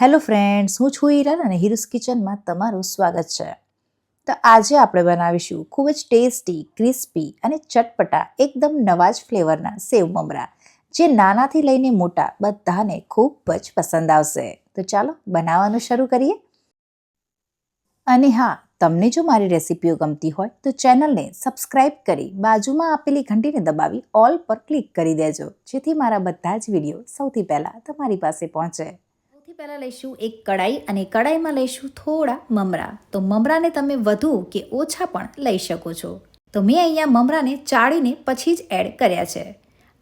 Hello friends, હું છું Iran અને હિરુસ કિચનમાં તમારું સ્વાગત છે. તો આજે આપણે બનાવીશું ખૂબ જ ટેસ્ટી, ક્રિસ્પી અને ચટપટા, એકદમ નવા જ ફ્લેવરના સેવ મમરા, જે નાનાથી લઈને મોટા બધાને ખૂબ જ પસંદ આવશે. તો ચાલો બનાવવાનું શરૂ કરીએ. અને હા, તમને જો મારી રેસિપીઓ ગમતી હોય, તો ચેનલને સબસ્ક્રાઇબ કરી બાજુમાં આપેલી ઘંટીને દબાવી ઓલ પર ક્લિક કરી દેજો, જેથી મારા બધા જ વીડિયો સૌથી પહેલાં તમારી પાસે પહોંચે. પહેલાં લઈશું એક કડાઈ અને કડાઈમાં લઈશું થોડા મમરા. તો મમરાને તમે વધુ કે ઓછા પણ લઈ શકો છો. તો મેં અહીંયા મમરાને ચાળીને પછી જ એડ કર્યા છે.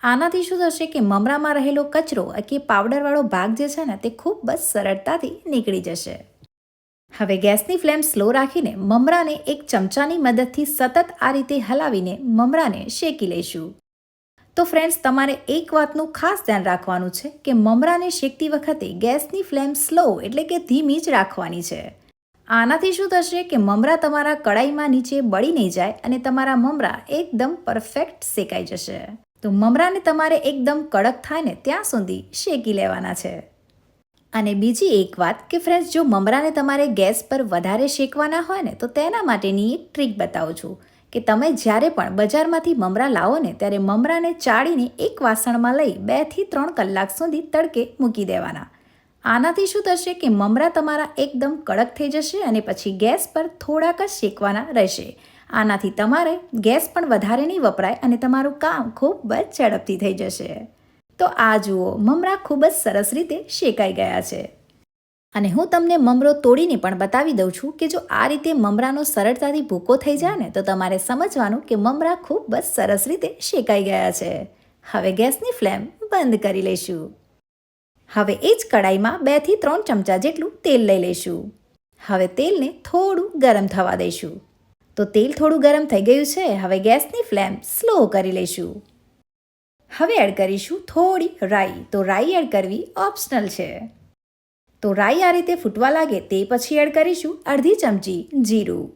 આનાથી શું થશે કે મમરામાં રહેલો કચરો કે પાવડરવાળો ભાગ જે છે ને તે ખૂબ જ સરળતાથી નીકળી જશે. હવે ગેસની ફ્લેમ સ્લો રાખીને મમરાને એક ચમચાની મદદથી સતત આ રીતે હલાવીને મમરાને શેકી લઈશું. તો ફ્રેન્ડ્સ તમારે એક વાતનું ખાસ ધ્યાન રાખવાનું છે કે મમરાને શેકતી વખતે ગેસની ફ્લેમ સ્લો એટલે કે ધીમી જ રાખવાની છે. આનાથી શું થશે કે મમરા તમારા કડાઈમાં નીચે બળી નહીં જાય અને તમારા મમરા એકદમ પરફેક્ટ શેકાઈ જશે. તો મમરાને તમારે એકદમ કડક થાય ને ત્યાં સુધી શેકી લેવાના છે. અને બીજી એક વાત કે ફ્રેન્ડ્સ જો મમરાને તમારે ગેસ પર વધારે શેકવાના હોય ને, તો તેના માટેની એક ટ્રીક બતાવું છું. કે તમે જ્યારે પણ બજારમાંથી મમરા લાવો ને, ત્યારે મમરાને ચાળીને એક વાસણમાં લઈ બેથી ત્રણ કલાક સુધી તડકે મૂકી દેવાના. આનાથી શું થશે કે મમરા તમારા એકદમ કડક થઈ જશે અને પછી ગેસ પર થોડાક જ શેકવાના રહેશે. આનાથી તમારે ગેસ પણ વધારે નહીં વપરાય અને તમારું કામ ખૂબ જ ઝડપથી થઈ જશે. તો આ જુઓ, મમરા ખૂબ જ સરસ રીતે શેકાઈ ગયા છે. અને હું તમને મમરો તોડીને પણ બતાવી દઉં છું કે જો આ રીતે મમરાનો સરળતાથી ભૂકો થઈ જાય ને, તો તમારે સમજવાનું કે મમરા ખૂબ જ સરસ રીતે શેકાઈ ગયા છે. હવે ગેસની ફ્લેમ બંધ કરી લઈશું. હવે એ જ કડાઈમાં બેથી ત્રણ ચમચા જેટલું તેલ લઈ લઈશું. હવે તેલને થોડું ગરમ થવા દઈશું. તો તેલ થોડું ગરમ થઈ ગયું છે, હવે ગેસની ફ્લેમ સ્લો કરી લઈશું. હવે એડ કરીશું થોડી રાઈ. તો રાઈ એડ કરવી ઓપ્શનલ છે. તો રાઈ આ રીતે ફૂટવા લાગે તે પછી એડ કરીશું અડધી ચમચી જીરું.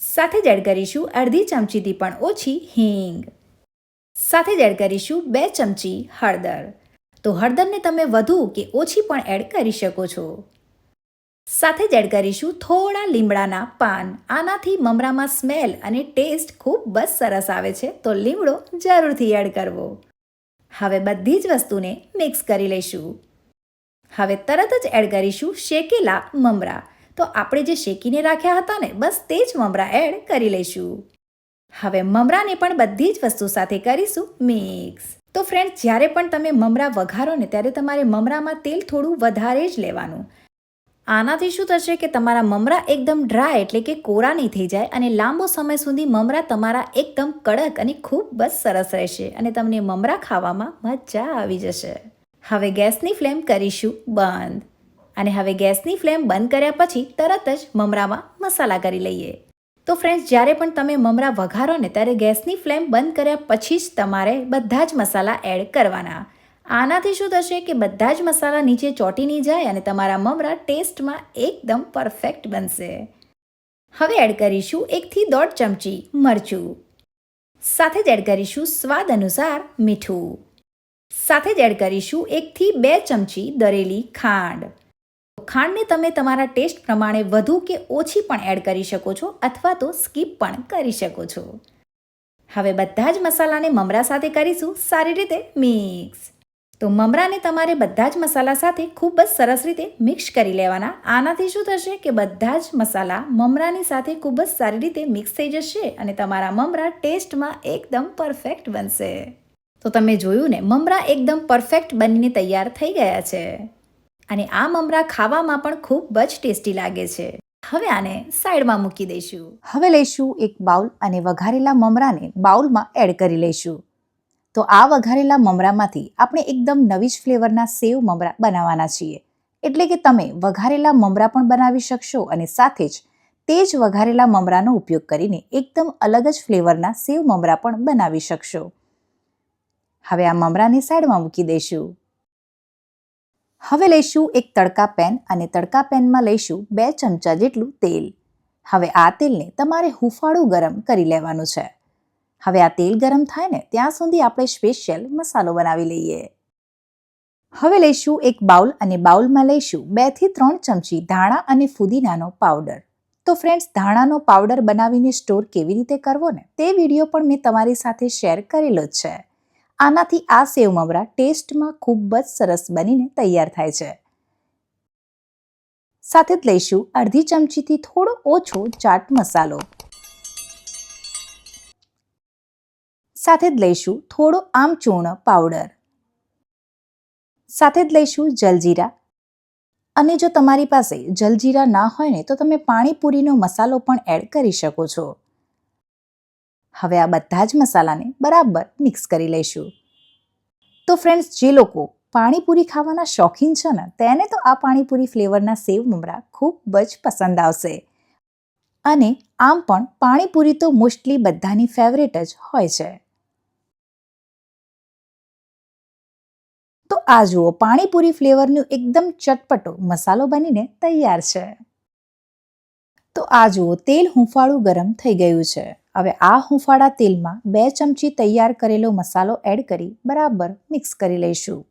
સાથે જ એડ કરીશું અડધી ચમચીથી પણ ઓછી હિંગ. સાથે જ એડ કરીશું બે ચમચી હળદર. તો હળદરને તમે વધુ કે ઓછી પણ એડ કરી શકો છો. સાથે જ એડ કરીશું થોડા લીમડાના પાન. આનાથી મમરામાં સ્મેલ અને ટેસ્ટ ખૂબ બસ સરસ આવે છે, તો લીમડો જરૂરથી એડ કરવો. હવે બધી જ વસ્તુને મિક્સ કરી લઈશું. હવે તરત જ એડ કરીશું શેકેલા મમરા. તો આપણે જે શેકીને રાખ્યા હતા ને, બસ તે જ મમરા એડ કરી લઈશું. હવે મમરાને પણ બધી જ વસ્તુ સાથે કરીશું મિક્સ. તો ફ્રેન્ડ જ્યારે પણ તમે મમરા વઘારો ને, ત્યારે તમારે મમરામાં તેલ થોડું વધારે જ લેવાનું. આનાથી શું થશે કે તમારા મમરા એકદમ ડ્રાય એટલે કે કોરા નહીં થઈ જાય અને લાંબો સમય સુધી મમરા તમારા એકદમ કડક અને ખૂબ જ સરસ રહેશે અને તમને મમરા ખાવામાં મજા આવી જશે. હવે ગેસની ફ્લેમ કરીશું બંધ. અને હવે ગેસની ફ્લેમ બંધ કર્યા પછી તરત જ મમરામાં મસાલા કરી લઈએ. તો ફ્રેન્ડ્સ જ્યારે પણ તમે મમરા વઘારો ને ત્યારે ગેસની ફ્લેમ બંધ કર્યા પછી જ તમારે બધા જ મસાલા એડ કરવાના. આનાથી શું થશે કે બધા જ મસાલા નીચે ચોંટી નહીં જાય અને તમારા મમરા ટેસ્ટમાં એકદમ પરફેક્ટ બનશે. હવે એડ કરીશું એકથી દોઢ ચમચી મરચું. સાથે જ એડ કરીશું સ્વાદ અનુસાર મીઠું. સાથે જ એડ કરીશું એકથી બે ચમચી દરેલી ખાંડ. ખાંડને તમે તમારા ટેસ્ટ પ્રમાણે વધુ કે ઓછી પણ એડ કરી શકો છો અથવા તો સ્કીપ પણ કરી શકો છો. હવે બધા જ મસાલાને મમરા સાથે કરીશું સારી રીતે મિક્સ. તો મમરાને તમારે બધા જ મસાલા સાથે ખૂબ જ સરસ રીતે મિક્સ કરી લેવાના. આનાથી શું થશે કે બધા જ મસાલા મમરાની સાથે ખૂબ જ સારી રીતે મિક્સ થઈ જશે અને તમારા મમરા ટેસ્ટમાં એકદમ પરફેક્ટ બનશે. તો તમે જોયું ને, મમરા એકદમ પરફેક્ટ બનીને તૈયાર થઈ ગયા છે. અને આ મમરા ખાવામાં પણ ખૂબ જ ટેસ્ટી લાગે છે. હવે આને સાઈડમાં મૂકી દઈશું. હવે લઈશું એક બાઉલ અને વઘારેલા મમરાને બાઉલમાં એડ કરી લઈશું. તો આ વઘારેલા મમરામાંથી આપણે એકદમ નવી જ ફ્લેવરના સેવ મમરા બનાવવાના છીએ. એટલે કે તમે વઘારેલા મમરા પણ બનાવી શકશો અને સાથે જ તે જ વઘારેલા મમરાનો ઉપયોગ કરીને એકદમ અલગ જ ફ્લેવરના સેવ મમરા પણ બનાવી શકશો. હવે આ મમરાને સાઈડમાં મૂકી દઈશું. હવે લઈશું એક તડકા પેન અને તડકા પેનમાં લઈશું બે ચમચા જેટલું તેલ. હવે આ તેલને તમારે હુંફાળું ગરમ કરી લેવાનું છે. હવે આ તેલ ગરમ થાય ને ત્યાં સુધી આપણે સ્પેશિયલ મસાલો બનાવી લઈએ. હવે લઈશું એક બાઉલ અને બાઉલમાં લઈશું બેથી ત્રણ ચમચી ધાણા અને ફુદીનાનો પાવડર. તો ફ્રેન્ડ્સ, ધાણાનો પાવડર બનાવીને સ્ટોર કેવી રીતે કરવો ને તે વીડિયો પણ મેં તમારી સાથે શેર કરેલો જ છે. આનાથી આ સેવ મમરા ટેસ્ટમાં ખૂબ જ સરસ બનીને તૈયાર થાય છે. સાથે જ લઈશું અડધી ચમચીથી થોડો ઓછો ચાટ મસાલો. સાથે જ લઈશું થોડો આમચૂર્ણ પાવડર. સાથે જ લઈશું જલજીરા. અને જો તમારી પાસે જલજીરા ના હોય ને તો તમે પાણીપુરીનો મસાલો પણ એડ કરી શકો છો. હવે આ બધા જ મસાલાને બરાબર મિક્સ કરી લઈશું. તો ફ્રેન્ડ્સ જે લોકો પાણીપુરી ખાવાના શોખીન છે ને, તેને તો આ પાણીપુરી ફ્લેવરના સેવ મમરા ખૂબ જ પસંદ આવશે. અને આમ પણ પાણીપુરી તો મોસ્ટલી બધાની ફેવરેટ જ હોય છે. તો આ જુઓ, પાણીપુરી ફ્લેવરનું એકદમ ચટપટો મસાલો બનીને તૈયાર છે. તો આ જુઓ, તેલ હુંફાળું ગરમ થઈ ગયું છે. હવે આ હુંફાળા તેલમાં બે ચમચી તૈયાર કરેલો મસાલો એડ કરી બરાબર મિક્સ કરી લઈશું.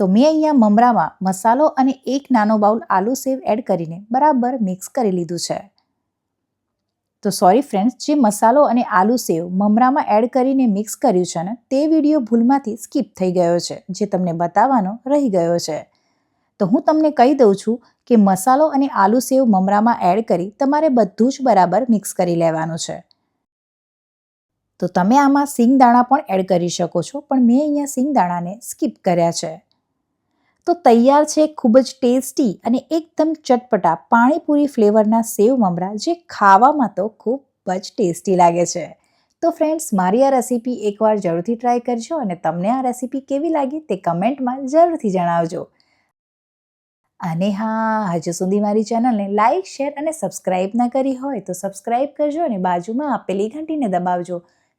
તો મેં અહીંયા મમરામાં મસાલો અને એક નાનો બાઉલ આલુ સેવ એડ કરીને બરાબર મિક્સ કરી લીધું છે. તો સોરી ફ્રેન્ડ્સ, જે મસાલો અને આલુ સેવ મમરામાં એડ કરીને મિક્સ કર્યું છે ને, તે વીડિયો ભૂલમાંથી સ્કીપ થઈ ગયો છે, જે તમને બતાવવાનો રહી ગયો છે. તો હું તમને કહી દઉં છું કે મસાલો અને આલુ સેવ મમરામાં એડ કરી તમારે બધું જ બરાબર મિક્સ કરી લેવાનું છે. તો તમે આમાં સિંગ દાણા પણ એડ કરી શકો છો, પણ મેં અહીંયા સિંગદાણાને સ્કીપ કર્યા છે. તો તૈયાર છે ખૂબ જ ટેસ્ટી અને એકદમ ચટપટા પાણીપુરી ફ્લેવરના સેવ મમરા જે ખાવામાં તો ખૂબ જ ટેસ્ટી લાગે છે. તો ફ્રેન્ડ્સ, મારી આ રેસીપી એકવાર જરૂરથી ટ્રાય કરજો અને તમને આ રેસીપી કેવી લાગી તે કમેન્ટમાં જરૂરથી જણાવજો. અને હા, હજુ સુધી મારી ચેનલને લાઇક શેર અને સબસ્ક્રાઇબ ના કરી હોય તો સબસ્ક્રાઇબ કરજો અને બાજુમાં આપેલી ઘંટીને દબાવજો.